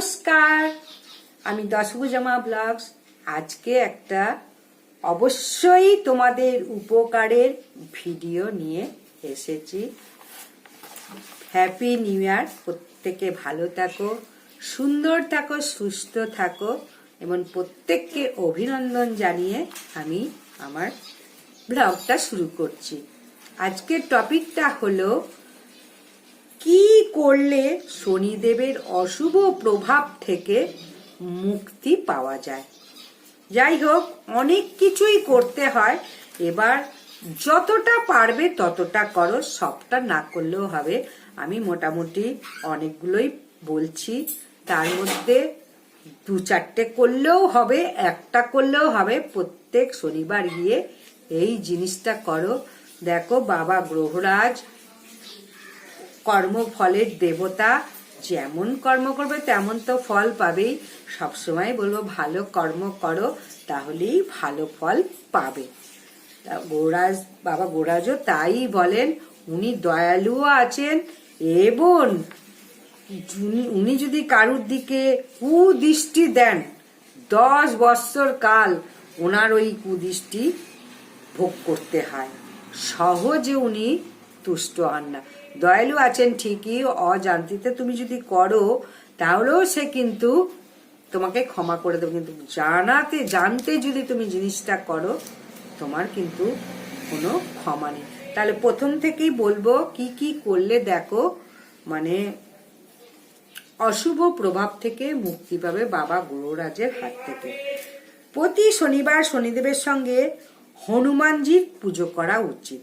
নমস্কার। আমি দশভুজামা ব্লগস। আজকে একটা অবশ্যই তোমাদের উপকারের ভিডিও নিয়ে এসেছি। হ্যাপি নিউ ইয়ার প্রত্যেকে ভালো থাকো, সুন্দর থাকো, সুস্থ থাকো এবং প্রত্যেককে অভিনন্দন জানিয়ে আমি আমার ব্লগটা শুরু করছি। আজকের টপিকটা হলো কি করলে শনিদেবের অশুভ প্রভাব থেকে মুক্তি পাওয়া যায়? যাই হোক, অনেক কিছুই করতে হয়। এবার যতটা পারবে ততটা করো, সবটা না করলেও হবে। আমি মোটামুটি অনেকগুলোই বলছি। তার মধ্যে দু চারটে করলেও হবে, একটা করলেও হবে। প্রত্যেক শনিবার গিয়ে এই জিনিসটা করো। দেখো বাবা গ্রহরাজ কর্মফলের দেবতা। যেমন কর্ম করবে, তেমন তো ফল পাবেই। সবসময় বলব, ভালো কর্ম করো, তাহলেই ভালো ফল পাবে। তা গোরাজ, বাবা গোরাজও তাই বলেন, উনি দয়ালুও আছেন এবং উনি- যদি কারুর দিকে কুদৃষ্টি দেন, দশ বৎসর কাল ওনার ওই কুদৃষ্টি ভোগ করতে হয়। সহজে উনি তুষ্ট হন না দয়ালু আছেন ঠিকই, অজান্তিতে তুমি যদি করো, তাহলেও সে কিন্তু তোমাকে ক্ষমা করে দেবে। কিন্তু জানাতে, জানতে যদি তুমি জিনিসটা করো, তোমার কিন্তু কোনো ক্ষমা নেই। তাহলে প্রথম থেকেই বলব, কি কি করলে দেখো মানে অশুভ প্রভাব থেকে মুক্তি পাবে বাবা গুরুরাজের হাত থেকে। প্রতি শনিবার শনিদেবের সঙ্গে হনুমানজির পুজো করা উচিত।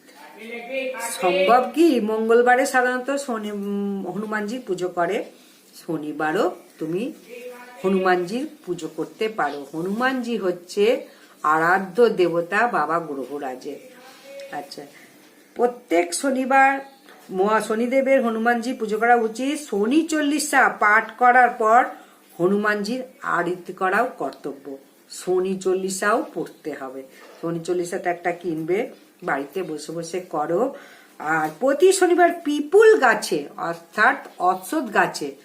সম্ভব কি? মঙ্গলবারে সাধারণত শনি হনুমানজির পুজো করে। শনিবারও তুমি হনুমানজির পুজো করতে পারো। হনুমানজি হচ্ছে আরাধ্য দেবতা বাবা গ্রহরাজের আচ্ছা প্রত্যেক শনিবার মহা শনিদেবের হনুমানজি পুজো করা উচিত। শনি চল্লিশা পাঠ করার পর হনুমানজির আরতি করাও কর্তব্য। শনি চল্লিশাও পড়তে হবে। শনি চল্লিশাটা একটা কিনবে। বাড়িতে বসে বসে করো। আর প্রতি শনিবার পিপুল গাছে, অর্থাৎ অশ্বত গাছে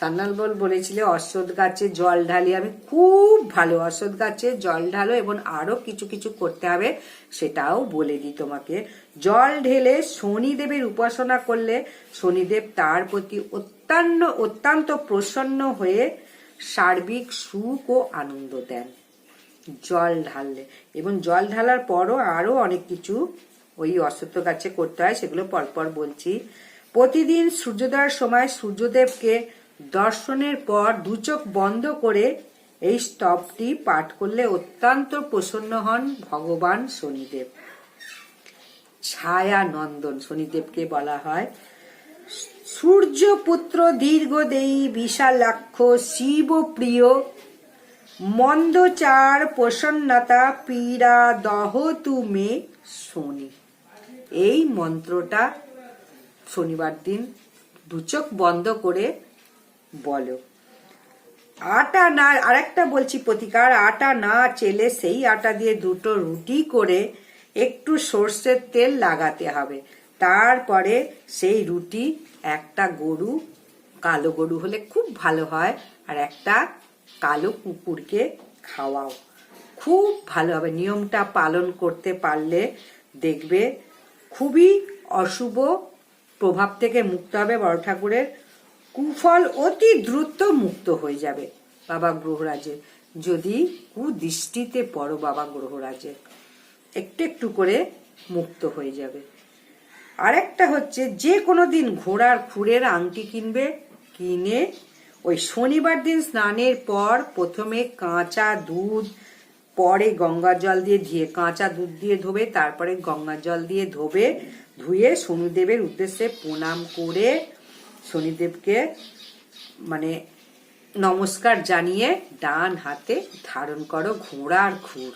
সান্নাল বল বলেছিলে অশ্বত গাছে জল ঢালি। আমি খুব ভালো অশ্বত গাছে জল ঢালো এবং আরও কিছু কিছু করতে হবে সেটাও বলে দিই তোমাকে। জল ঢেলে শনিদেবের উপাসনা করলে শনিদেব তার প্রতি অত্যন্ত অত্যন্ত প্রসন্ন হয়ে সার্বিক সুখ ও আনন্দ দেন। জল ঢাললে। এবং জল ঢালার পরও আরও অনেক কিছু ওই অশ্বত্থ গাছে করতে হয়, সেগুলো পরপর বলছি। প্রতিদিন সূর্যোদয়ের সময় সূর্যদেবকে দর্শনের পর দু চোখ বন্ধ করে এই স্তবটি পাঠ করলে অত্যন্ত প্রসন্ন হন ভগবান শনিদেব। ছায়া নন্দন শনিদেবকে বলা হয়। সূর্যপুত্র দীর্ঘদেয়ী বিশালাক্ষ শিব প্রিয় মন্দচার প্রসন্নতা পীড়া দহ তুমে শনি। এই মন্ত্রটা শনিবার দিন দুচোখ বন্ধ করে বলো। আটা না, আরেকটা বলছি প্রতিকার, আটা না চেলে সেই আটা দিয়ে দুটো রুটি করে একটু সর্ষের তেল লাগাতে হবে। তারপরে সেই রুটি, একটা গরু, কালো গরু হলে খুব ভালো হয়, আর একটা কালো কুকুরকে খাওয়াও। খুব ভালো হবে নিয়মটা পালন করতে পারলে দেখবে খুবই অশুভ প্রভাব থেকে মুক্ত হবে বড় ঠাকুরের। কুফল অতি দ্রুত মুক্ত হয়ে যাবে বাবা গ্রহরাজের। যদি কুদৃষ্টিতে পড়ো বাবা গ্রহরাজের, একটু একটু করে মুক্ত হয়ে যাবে। আরেকটা হচ্ছে যে কোনো দিন ঘোড়ার খুরের আংটি কিনবে, কিনে ওই শনিবার দিন স্নানের পর প্রথমে কাঁচা দুধ, পরে গঙ্গা জল দিয়ে ধুয়ে, কাঁচা দুধ দিয়ে ধোবে, তারপরে গঙ্গা জল দিয়ে ধোবে, ধুয়ে শনিদেবের উদ্দেশ্যে প্রণাম করে শনিদেবকে মানে নমস্কার জানিয়ে ডান হাতে ধারণ করো ঘোড়ার খুর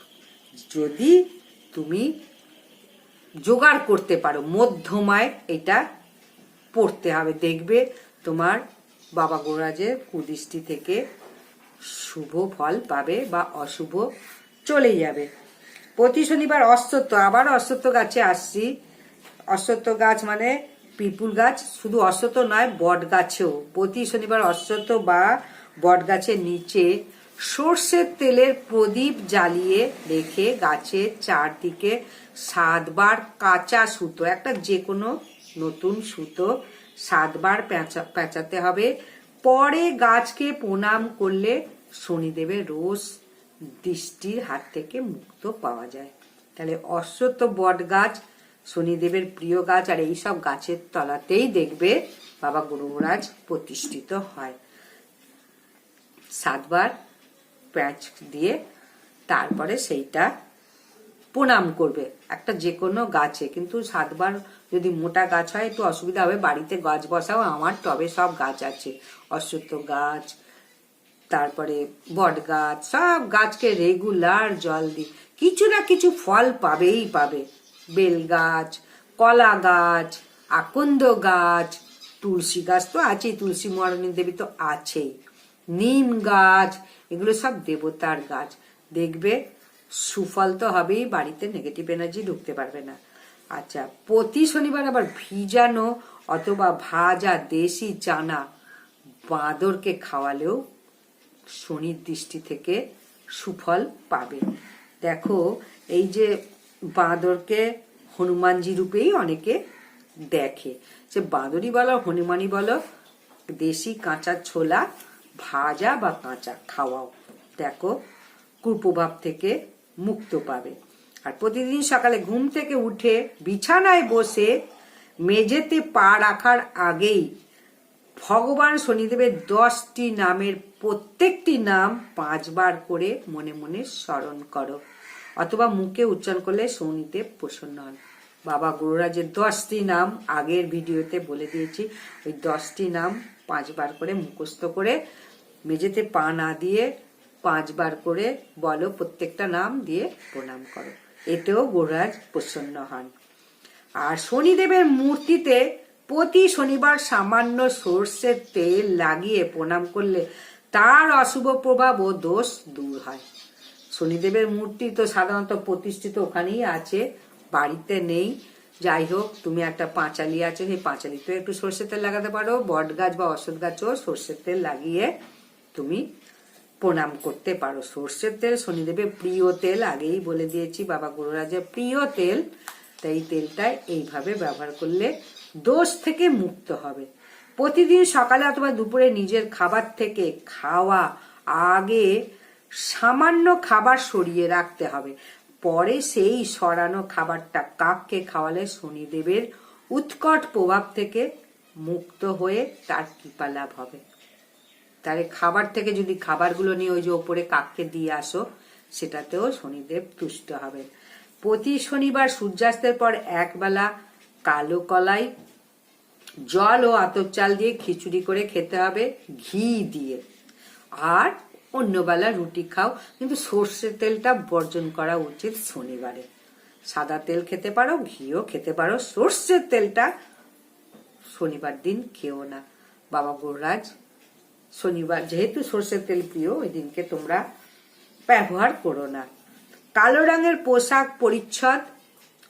যদি তুমি জোগাড় করতে পারো, মধ্যমায় এটা পড়তে হবে, দেখবে তোমার বাবা গোরাজের কুদৃষ্টি থেকে শুভ ফল পাবে বা অশুভ চলে যাবে। প্রতি শনিবার অশ্বত্থ, আবার অশ্বত্থ গাছে আসছি। অশ্বত্থ গাছ মানে পিপুল গাছ, শুধু অশ্বত্থ নয়, বট গাছেও। প্রতি শনিবার অশ্বত্থ বা বট গাছের নিচে সর্ষের তেলের প্রদীপ জ্বালিয়ে রেখে গাছের চারদিকে সাতবার কাঁচা সুতো, একটা যে কোনো নতুন সুতো সাতবার পেঁচা, পেঁচাতে হবে। পরে গাছকে প্রণাম করলে শনিদেবের রোজ দৃষ্টির হাত থেকে মুক্ত পাওয়া যায়। তাহলে অশ্বত্থ বট গাছ, শনিদেবের প্রিয় গাছ আর এইসব গাছের তলাতেই দেখবে বাবা গুরু মহারাজ প্রতিষ্ঠিত হয়। সাতবার প্যাঁচ দিয়ে তারপরে সেইটা প্রণাম করবে। একটা যে কোনো গাছে, কিন্তু সাতবার যদি মোটা গাছ হয়, একটু অসুবিধা হবে। বাড়িতে গাছ বসাও, আমার টবে সব গাছ আছে। অশ্বত্থ গাছ, তারপরে বট গাছ, সব গাছকে রেগুলার জল দিই। কিছু না কিছু ফল পাবেই পাবে। বেল গাছ, কলা গাছ, আকন্দ গাছ, তুলসী গাছ তো আছেই, তুলসী মহারানী দেবী তো আছেই। নিম গাছ, এগুলো সব দেবতার গাছ। দেখবে সুফল তো হবেই, বাড়িতে নেগেটিভ এনার্জি ঢুকতে পারবে না। আচ্ছা প্রতি শনিবার আবার ভিজানো অথবা ভাজা দেশি চানা বাঁদরকে খাওয়ালেও শনির দৃষ্টি থেকে সুফল পাবে। দেখো, এই যে বাঁদরকে হনুমানজি রূপেই অনেকে দেখে। সে বাঁদরই বলো, হনুমানই বলো, দেশি কাঁচা ছোলা ভাজা বা কাঁচা খাওয়াও। দেখো কুপ্রভাব থেকে মুক্ত পাবে। আর প্রতিদিন সকালে ঘুম থেকে উঠে বিছানায় বসে মেঝেতে পা রাখার আগেই ভগবান শনিদেবের দশটি নামের প্রত্যেকটি নাম পাঁচবার করে মনে মনে স্মরণ করো। অথবা মুখে উচ্চারণ করলে শনিদেব প্রসন্ন হন। বাবা গুরুরাজের দশটি নাম আগের ভিডিওতে বলে দিয়েছি। ওই দশটি নাম পাঁচবার করে মুখস্থ করে মেঝেতে পা না দিয়ে পাঁচবার করে বলো প্রত্যেকটা নাম দিয়ে প্রণাম করো। এতেও গোরাজ প্রসন্ন হন। আর শনিদেবের মূর্তিতে প্রতি শনিবার সামান্য সর্ষের তেল লাগিয়ে প্রণাম করলে তার অশুভ প্রভাব ও দোষ দূর হয়। শনিদেবের মূর্তি তো সাধারণত প্রতিষ্ঠিত ওখানেই আছে, বাড়িতে নেই। যাই হোক, তুমি একটা পাঁচালি আছে, সেই পাঁচালিতে একটু সর্ষের তেল লাগাতে পারো। বট গাছ বা অশ্বত্থ গাছও সর্ষের তেল লাগিয়ে তুমি প্রণাম করতে পারো। সর্ষের তেল, শনিদেবের প্রিয় তেল, আগেই বলে দিয়েছি, বাবা গুরুরাজের প্রিয় তেল। তাই তেলটা এইভাবে ব্যবহার করলে দোষ থেকে মুক্ত হবে। প্রতিদিন সকালে অথবা দুপুরে নিজের খাবার থেকে খাওয়া আগে সামান্য খাবার সরিয়ে রাখতে হবে। পরে সেই সরানো খাবারটা কাককে খাওয়ালে শনিদেবের উৎকট প্রভাব থেকে মুক্ত হয়ে তার কৃপা লাভ হবে। তাহলে খাবার থেকে যদি খাবারগুলো নিয়ে ওই যে ওপরে কাককে দিয়ে আসো, সেটাতেও শনিদেব তুষ্ট হবে প্রতি শনিবার সূর্যাস্তের পর একবেলা কালো কলাই, জল ও আতর চাল দিয়ে খিচুড়ি করে খেতে হবে, ঘি দিয়ে। আর অন্যবেলা রুটি খাও, কিন্তু সর্ষের তেলটা বর্জন করা উচিত শনিবারে। সাদা তেল খেতে পারো, ঘিও খেতে পারো, সর্ষের তেলটা শনিবার দিন খেও না। বাবা গুররাজ শনিবার, যেহেতু সর্ষের তেল প্রিয়, ওই দিনকে তোমরা ব্যবহার করো না। কালো রঙের পোশাক পরিচ্ছদ,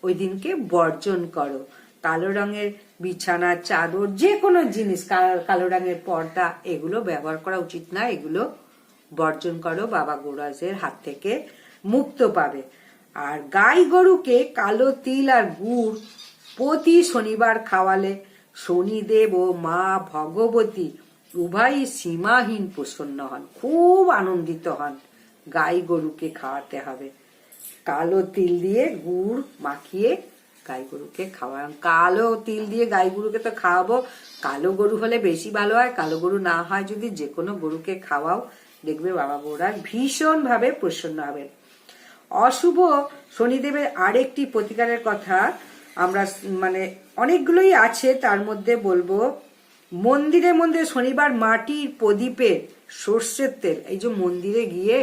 ওই দিনকে বর্জন করো। কালো রঙের বিছানা, চাদর যে কোনো জিনিস কালো রঙের পর্দা, এগুলো ব্যবহার করা উচিত না। এগুলো বর্জন করো, বাবা গোরাজের হাত থেকে মুক্ত পাবে। আর গাই গরুকে কালো তিল আর গুড় প্রতি শনিবার খাওয়ালে শনিদেব ও মা ভগবতী উভয়ই সীমাহীন প্রসন্ন হন, খুব আনন্দিত হন। গাই গরুকে খাওয়াতে হবে। কালো তিল দিয়ে গুড় মাখিয়ে গাই গরুকে খাওয়ান। কালো তিল দিয়ে গাই গরুকে তো খাওয়াবো। কালো গরু হলে বেশি ভালো হয়, কালো গরু না হয় যদি যে কোনো গরুকে খাওয়াও। দেখবে বাবা গৌরার ভীষণ ভাবে প্রসন্ন হবে অশুভ শনিদেবের আরেকটি প্রতিকারের কথা আমরা মানে অনেকগুলোই আছে, তার মধ্যে বলব মন্দিরে মন্দিরে, শনিবার মাটির প্রদীপে সর্ষের তেল। এই যে মন্দিরে গিয়ে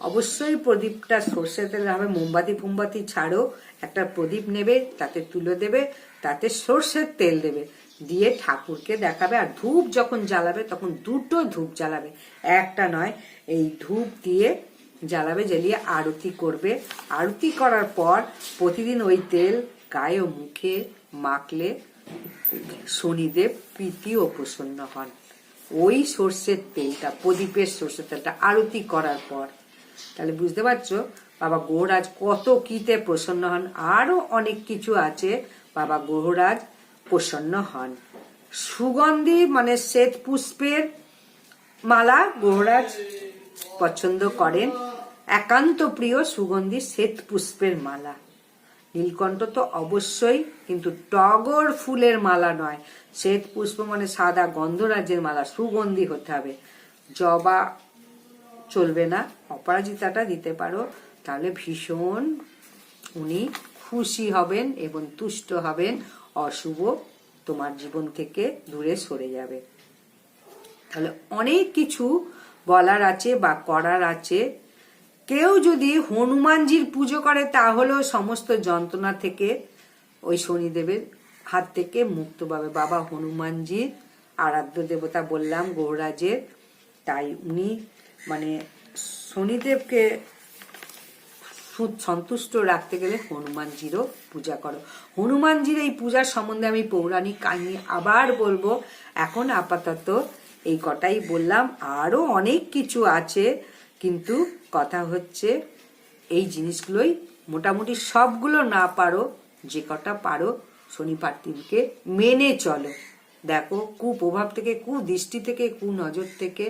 অবশ্যই প্রদীপটা সর্ষের তেল হবে। মোমবাতি, ফুমবাতি ছাড়ো, একটা প্রদীপ নেবে, তাতে তুলে দেবে, তাতে সর্ষের তেল দেবে। দিয়ে ঠাকুরকে দেখাবে আর ধূপ যখন জ্বালাবে, তখন দুটো ধূপ জ্বালাবে। একটা নয়, এই ধূপ দিয়ে জ্বালাবে, জ্বালিয়ে আরতি করবে। আরতি করার পর প্রতিদিন ওই তেল গায়ে ও মুখে মাখলে শনিদেব প্রীতি ও প্রসন্ন হন। ওই সর্ষের তেলটা, প্রদীপের সর্ষের তেলটা আরতি করার পর। তাহলে বুঝতে পারছ? বাবা গৌরাজ কত কিতে প্রসন্ন হন, আরও অনেক কিছু আছে। বাবা গৌরাজ প্রসন্ন হন। সুগন্ধি মানে শ্বেত পুষ্পের মালা গৌরাজ পছন্দ করেন। একান্ত প্রিয় সুগন্ধি শ্বেত পুষ্পের মালা। নীলকণ্ঠ তো অবশ্যই, কিন্তু টগর ফুলের মালা নয়। শ্বেত পুষ্প মানে সাদা গন্ধরাজের মালা, সুগন্ধি হতে হবে। জবা চলবে না, অপরাজিতাটা দিতে পারো। তাহলে ভীষণ উনি খুশি হবেন এবং তুষ্ট হবেন, অশুভ তোমার জীবন থেকে দূরে সরে যাবে। তাহলে অনেক কিছু বলার আছে বা করার আছে। কেউ যদি হনুমানজির পুজো করে, তাহলেও সমস্ত যন্ত্রণা থেকে ওই শনিদেবের হাত থেকে মুক্ত পাবে। বাবা হনুমানজির আরাধ্য দেবতা বললাম, গৌরাজের। তাই উনি মানে শনিদেবকে সন্তুষ্ট রাখতে গেলে হনুমানজিরও পূজা করো। হনুমানজির এই পূজার সম্বন্ধে আমি পৌরাণিক কাহিনী আবার বলব। এখন আপাতত এই কটাই বললাম। আরও অনেক কিছু আছে। কিন্তু কথা হচ্ছে, এই জিনিসগুলোই মোটামুটি সবগুলো না পারো, যে কটা পারো শনিবার দিনকে মেনে চলো। দেখো কুপ্রভাব থেকে কুদৃষ্টি থেকে কুনজর থেকে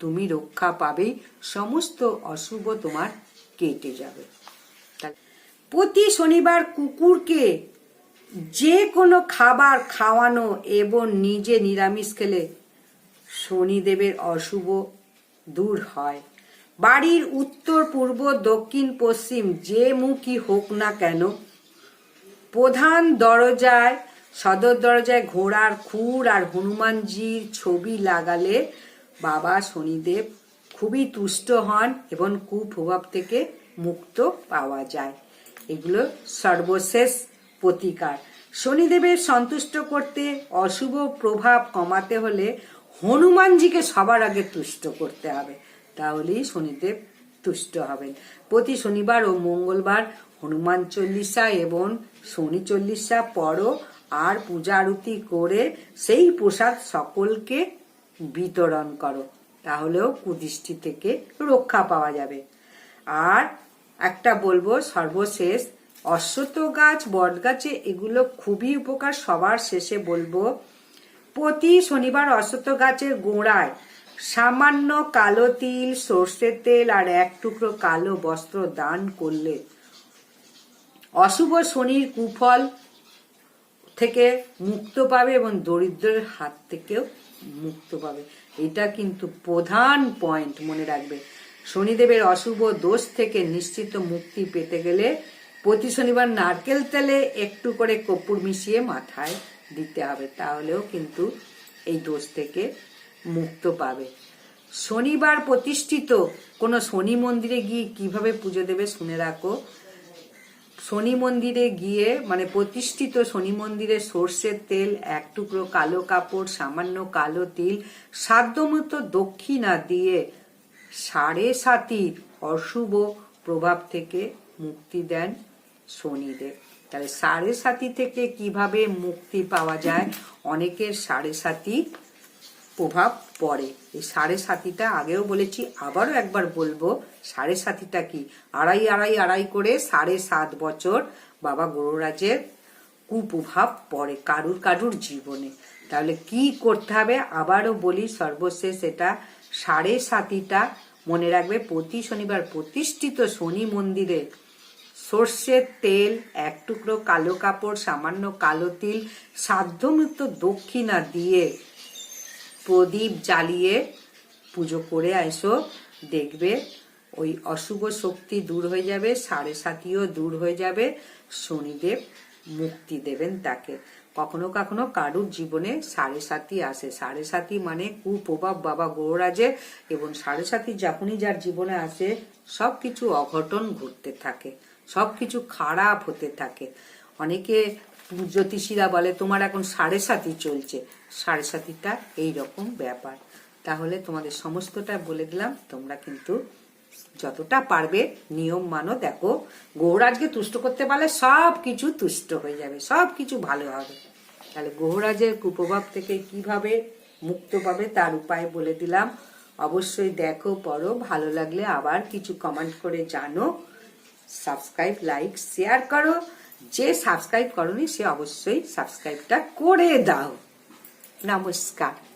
তুমি রক্ষা পাবেই, সমস্ত অশুভ তোমার কেটে যাবে। প্রতি শনিবার কুকুরকে যে কোনো খাবার খাওয়ানো এবং নিজে নিরামিষ খেলে শনিদেবের অশুভ দূর হয়। বাড়ির উত্তর, পূর্ব, দক্ষিণ, পশ্চিম, যে মুখই হোক না কেন, প্রধান দরজায়, সদর দরজায় ঘোড়ার খুর আর হনুমানজির ছবি লাগালে বাবা শনিদেব খুবই তুষ্ট হন এবং কুপ্রভাব থেকে মুক্ত পাওয়া যায়। এগুলো সর্বশেষ প্রতিকার। শনিদেবের সন্তুষ্ট করতে, অশুভ প্রভাব কমাতে হলে হনুমানজিকে সবার আগে তুষ্ট করতে হবে। তাহলেই শনিদেব তুষ্ট হবেন। প্রতি শনিবার ও মঙ্গলবার হনুমান চল্লিশা এবং শনি চল্লিশা পড়ো আর পূজা আরতি করে সেই প্রসাদ সকলকে বিতরণ করো। তাহলেও কুদৃষ্টি থেকে রক্ষা পাওয়া যাবে। আর একটা বলব, সর্বশেষ, অশ্বত্থ গাছ, বট গাছে এগুলো খুবই উপকার। সবার শেষে বলব, প্রতি শনিবার অশ্বত্থ গাছের গোড়ায় সামান্য কালো তিল, সর্ষের তেল আর এক টুকরো কালো বস্ত্র দান করলে অশুভ শনির কুফল থেকে মুক্ত পাবে এবং দরিদ্রের হাত থেকেও মুক্ত পাবে। এটা কিন্তু প্রধান পয়েন্ট মনে রাখবে। শনিদেবের অশুভ দোষ থেকে নিশ্চিত মুক্তি পেতে গেলে প্রতি শনিবার নারকেল তেলে একটু করে কপুর মিশিয়ে মাথায় দিতে হবে। তাহলেও কিন্তু এই দোষ থেকে মুক্ত পাবে। শনিবার প্রতিষ্ঠিত কোনো শনি মন্দিরে গিয়ে কীভাবে পুজো দেবে শুনে রাখো। শনি মন্দিরে গিয়ে মানে প্রতিষ্ঠিত শনি মন্দিরে সর্ষের তেল, এক টুকরো কালো কাপড়, সামান্য কালো তিল সাধ্যমতো দক্ষিণা দিয়ে সাড়ে সাতির অশুভ প্রভাব থেকে মুক্তি দেন শনিদেব। তাহলে সাড়ে সাতি থেকে কীভাবে মুক্তি পাওয়া যায়? অনেকের সাড়ে সাতি প্রভাব পড়ে। এই সাড়ে সাতিটা আগেও বলেছি, আবারও একবার বলব, সাড়ে সাতিটা কি? আড়াই আড়াই আড়াই করে সাড়ে সাত বছর বাবা গৌররাজের কুপ্রভাব পড়ে কারুর কারুর জীবনে। তাহলে কি করতে হবে? আবারও বলি, সর্বশেষ এটা সাড়ে সাতিটা মনে রাখবে, প্রতি শনিবার প্রতিষ্ঠিত শনি মন্দিরে সর্ষের তেল, এক টুকরো কালো কাপড়, সামান্য কালো তিল, সাধ্যমুক্ত দক্ষিণা দিয়ে প্রদীপ জ্বালিয়ে পুজো করে আইসো, দেখবে ওই অশুভ শক্তি দূর হয়ে যাবে, সাড়ে সাতিও দূর হয়ে যাবে, শনিদেব মুক্তি দেবেন তাকে। কখনো কখনো কারুর জীবনে সাড়ে সাতি আসে। সাড়ে সাতি মানে কুপ্রভাব বাবা গৌরাজের এবং সাড়ে সাতি যখনই যার জীবনে আসে সব কিছু অঘটন ঘটতে থাকে সব কিছু খারাপ হতে থাকে। অনেকে জ্যোতিষীরা বলে, তোমার এখন সাড়ে সাতি চলছে। সাড়ে সাতিটা এই রকম ব্যাপার। তাহলে তোমাদের সমস্তটা বলে দিলাম, তোমরা কিন্তু যতটা পারবে নিয়ম মানো, দেখো, গৌরাজকে তুষ্ট করতে পারলে সব কিছু তুষ্ট হয়ে যাবে, সব কিছু ভালো হবে। তাহলে গৌরাজের কুপ্রভাব থেকে কীভাবে মুক্ত পাবে তার উপায় বলে দিলাম। অবশ্যই দেখো, পড়ো, ভালো লাগলে আবার কিছু কমেন্ট করে জানো। সাবস্ক্রাইব লাইক শেয়ার করো। যে সাবস্ক্রাইব করনি সে অবশ্যই সাবস্ক্রাইবটা করে দাও। নমস্কার।